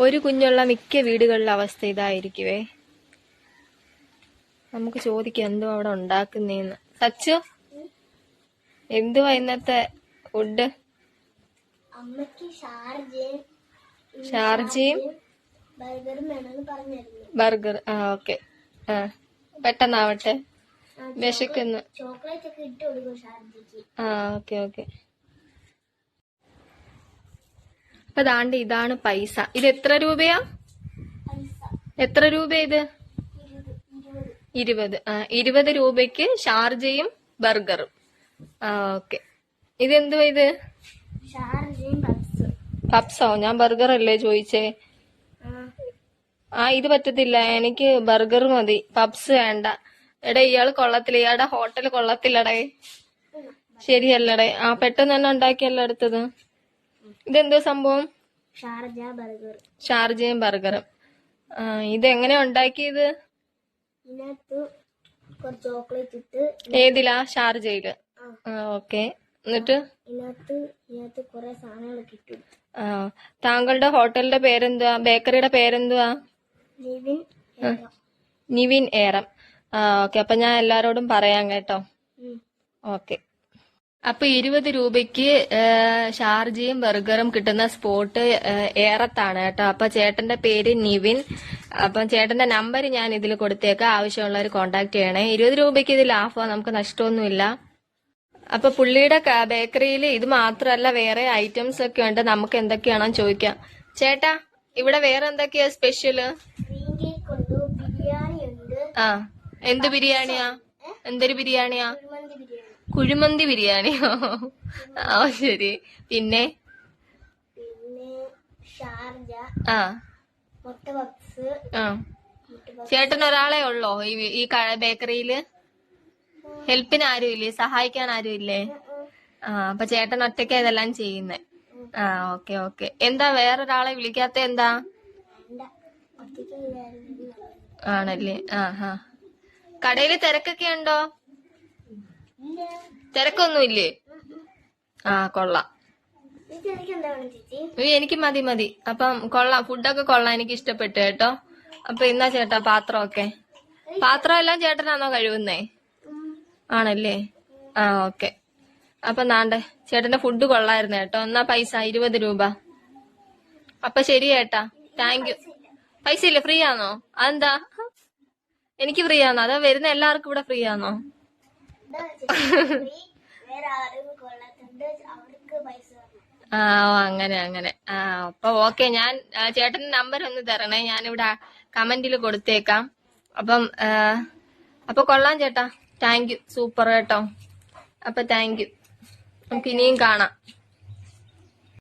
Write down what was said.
ഒരു കുഞ്ഞുള്ള മിക്ക വീടുകളിലെ അവസ്ഥ ഇതായിരിക്കുവേ. നമുക്ക് ചോദിക്കാം എന്തോ അവിടെ ഉണ്ടാക്കുന്നേന്ന്. സച്ചു? എന്തുവാ ഇന്നത്തെ ഫുഡ് ഷാർജയും ബർഗർ ആ ഓക്കെ. ആ പെട്ടെന്നാവട്ടെ. വിശക്കുന്നു. ആ ഓക്കെ ഓക്കെ. അപ്പൊ ദാണ്ട് ഇതാണ് പൈസ. ഇത് എത്ര രൂപയാ? എത്ര രൂപ ഇത്? ഇരുപത്. ഇരുപത് രൂപയ്ക്ക് ഷാർജയും ബർഗറും. ഓക്കെ. ഇതെന്തുവാ ഇത്? പപ്സ്? ഞാൻ ബർഗർ അല്ലേ ചോയിച്ചേ ആ ഇത് പറ്റത്തില്ല. എനിക്ക് ബർഗർ മതി. പപ്സ് വേണ്ട. എടാ ഇയാൾ കൊള്ളത്തില്ല. ഇയാളുടെ ഹോട്ടൽ കൊള്ളത്തില്ലടേ. ശരിയല്ലടേ. ആ പെട്ടെന്ന് തന്നെ ഉണ്ടാക്കിയല്ലോ അടുത്തത് ഇതെന്തോ സംഭവം? Sharjah burger. ഷാർജയും ബർഗറും. ഇത് എങ്ങനെ ഉണ്ടാക്കിയത്? ചോക്ലേറ്റ് ഇട്ട് ഏതിലാ? ഷാർജയിൽ. ഓക്കെ. എന്നിട്ട്? ഇതിനകത്ത് ഇതിനകത്ത് കുറെ സാധനങ്ങളൊക്കെ ഇട്ടു ആ താങ്കളുടെ ഹോട്ടലിന്റെ പേരെന്തുവാ? ബേക്കറിയുടെ പേരെന്തുവാ? നിവിൻ നിവിൻ ഏറം. ആ ഓക്കെ. അപ്പൊ ഞാൻ എല്ലാരോടും പറയാം കേട്ടോ. ഓക്കെ. അപ്പൊ ഇരുപത് രൂപയ്ക്ക് ഷാർജയും ബർഗറും കിട്ടുന്ന സ്പോട്ട് ഏറത്താണ് കേട്ടോ. അപ്പൊ ചേട്ടന്റെ പേര് നിവിൻ. അപ്പം ചേട്ടന്റെ നമ്പർ ഞാൻ ഇതിൽ കൊടുത്തേക്കാം. ആവശ്യമുള്ളവർ കോണ്ടാക്ട് ചെയ്യണേ. ഇരുപത് രൂപയ്ക്ക് ഇത് ലാഭമാണ് നമുക്ക് നഷ്ടമൊന്നുമില്ല. അപ്പൊ പുള്ളിയുടെ ബേക്കറിയിൽ ഇത് മാത്രമല്ല വേറെ ഐറ്റംസ് ഒക്കെ ഉണ്ട്. നമുക്ക് എന്തൊക്കെയാണോ ചോദിക്കാം. ചേട്ടാ ഇവിടെ വേറെ എന്തൊക്കെയാ സ്പെഷ്യൽ? ആ എന്ത് ബിരിയാണിയാ? എന്തൊരു ബിരിയാണിയാ? കുഴിമന്തി ബിരിയാണി കുഴിമന്തി ബിരിയാണിയോ? ആ ശരി. പിന്നെ? ആ. ആ. ചേട്ടൻ ഒരാളെ ഉള്ളോ ഈ ഈ ബേക്കറിയിൽ? ഹെൽപ്പിന് ആരും ഇല്ലേ സഹായിക്കാൻ ആരും ഇല്ലേ ആ. അപ്പൊ ചേട്ടൻ ഒറ്റയ്ക്ക് ഇതെല്ലാം ചെയ്യുന്നേ. ആ ഓക്കെ ഓക്കെ. എന്താ വേറൊരാളെ വിളിക്കാത്ത എന്താ. ആണല്ലേ? ആ ഹാ. കടയിൽ തിരക്കൊക്കെ ഉണ്ടോ? ഇല്ല തിരക്കൊന്നും ഇല്ലേ ആ കൊള്ളാം എനിക്ക് മതി മതി. അപ്പം കൊള്ളാം. ഫുഡൊക്കെ കൊള്ളാം. എനിക്ക് ഇഷ്ടപ്പെട്ടു കേട്ടോ. അപ്പൊ എന്നാ ചേട്ടാ പാത്രമൊക്കെ. പാത്രം എല്ലാം ചേട്ടനാണോ കഴിവുന്നേ ആണല്ലേ? ആ ഓക്കെ. അപ്പൊ നാണ്ടെ ചേട്ടന്റെ ഫുഡ് കൊള്ളായിരുന്നു കേട്ടോ. എന്നാ പൈസ ഇരുപത് രൂപ. അപ്പൊ ശരി ചേട്ടാ. താങ്ക് യു പൈസ ഇല്ല ഫ്രീ ആണോ അതെന്താ? എനിക്ക് ഫ്രീ ആണോ അതോ വരുന്ന എല്ലാവർക്കും ഇവിടെ ഫ്രീ ആണോ ആ അങ്ങനെ അങ്ങനെ. ആ അപ്പൊ ഓക്കെ ഞാൻ ചേട്ടന്റെ നമ്പർ ഒന്ന് തരണേ. ഞാൻ ഞാനിവിടെ കമന്റിൽ കൊടുത്തേക്കാം. അപ്പം അപ്പൊ കൊള്ളാം ചേട്ടാ. Thank you. സൂപ്പർ കേട്ടോ. അപ്പൊ താങ്ക് യു. നമുക്ക് ഇനിയും കാണാം.